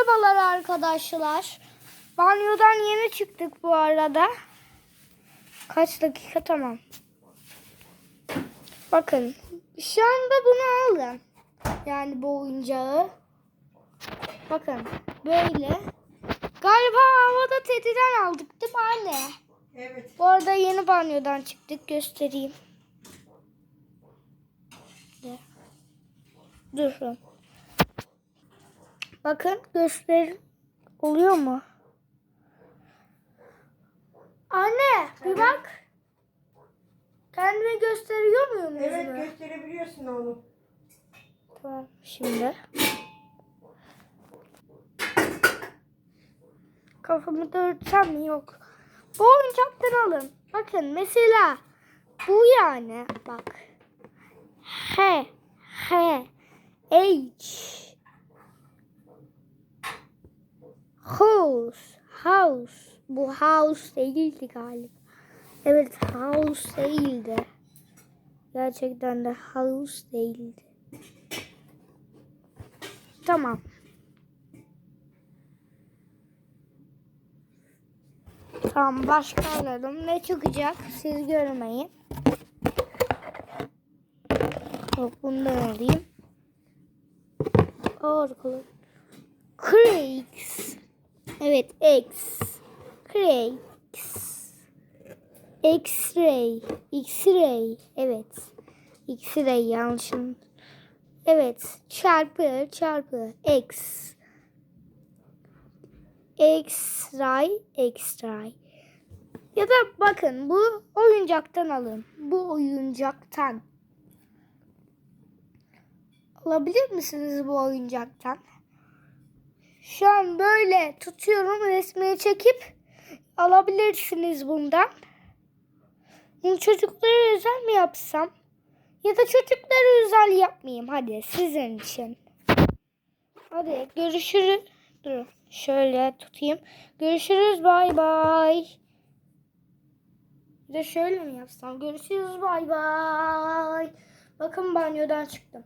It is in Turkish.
Merhabalar arkadaşlar. Banyodan yeni çıktık bu arada. Kaç dakika tamam. Bakın şu anda bunu alın. Yani bu oyuncağı. Bakın böyle. Galiba havada Teddy'den aldık değil mi anne? Evet. Bu arada yeni banyodan çıktık. Göstereyim. De. Durun. Bakın göster oluyor mu? Anne bir bak. Kendime gösteriyor muyum Evet yüzümü? gösterebiliyorsun oğlum. Tamam şimdi. Kafamı da örtsem mi? Yok. Bu oyuncaktan alın. Bakın mesela bu yani. Bak. H. H. H. House. House. Bu house değildi galiba. Evet house değildi. Gerçekten de house değildi. Tamam. Tamam başka alalım. Ne çıkacak siz görmeyin. Hop bundan alayım. Oracle. Craigs. Evet X. Craigs. X-ray. X-ray. Evet. X-ray yanlışım. Evet. Çarpı çarpı X. X-ray. X-ray. Ya da bakın bu oyuncaktan alın. Bu oyuncaktan. Alabilir misiniz bu oyuncaktan? Şu an böyle tutuyorum resmini çekip alabilirsiniz bundan. Bunu çocuklara özel mi yapsam? Ya da çocuklara özel yapmayayım. Hadi sizin için. Hadi görüşürüz. Dur şöyle tutayım. Görüşürüz bay bay. Bir de şöyle mi yapsam? Görüşürüz bay bay. Bakın banyodan çıktım.